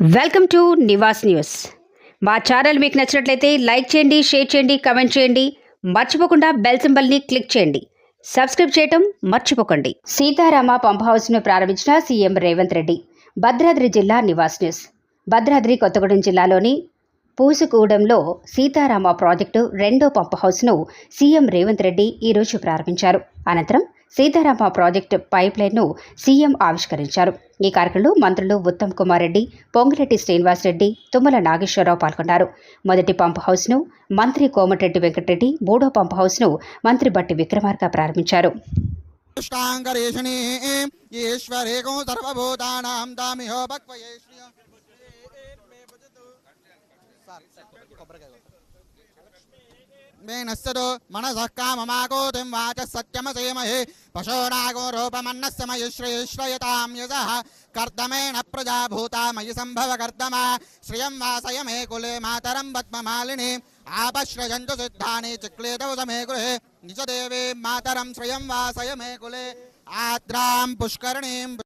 Welcome to Nivas news. మా channel మీకు నచ్చినట్లయితే లైక్ చేయండి షేర్ చేయండి కమెంట్ చేయండి. మర్చిపోకుండా బెల్ సింబల్ని క్లిక్ చేయండి. సబ్స్క్రైబ్ చేయటం మర్చిపోకండి. సీతారామ పంప్ హౌస్ను ప్రారంభించిన సీఎం రేవంత్ రెడ్డి భద్రాద్రి జిల్లా నివాస్ న్యూస్. భద్రాద్రి కొత్తగూడెం జిల్లాలోని పూసుకూడెంలో సీతారామ ప్రాజెక్టు రెండో పంప్ హౌస్ను సీఎం రేవంత్ రెడ్డి ఈరోజు ప్రారంభించారు. అనంతరం సీతారామ ప్రాజెక్టు పైప్ లైన్ను సీఎం ఆవిష్కరించారు. ఈ కార్యక్రమంలో మంత్రులు ఉత్తమ్ కుమార్ రెడ్డి పొంగిరెడ్డి శ్రీనివాసరెడ్డి తుమ్మల నాగేశ్వరరావు పాల్గొన్నారు. మొదటి పంప్ హౌస్ను మంత్రి కోమటిరెడ్డి వెంకటరెడ్డి మూడో పంప్ హౌస్ను మంత్రి బట్టి విక్రమార్క ప్రారంభించారు. मेनस्ततो मनसः काममाकोतिं वाचः सत्यमसेमहे पशोनागो रूपमन्नस्य मयि श्रेश्रयतां यशः कर्दमेण प्रजा भूता मयि सम्भव कर्दमा श्रियं वासय मे कुले मातरं पद्ममालिनी। आपश्रयन्तु सिद्धानि चिक्लेतौ समे गृहे। निजदेवी मातरं श्रियं वासय मे कुले। आद्रां पुष्करणीं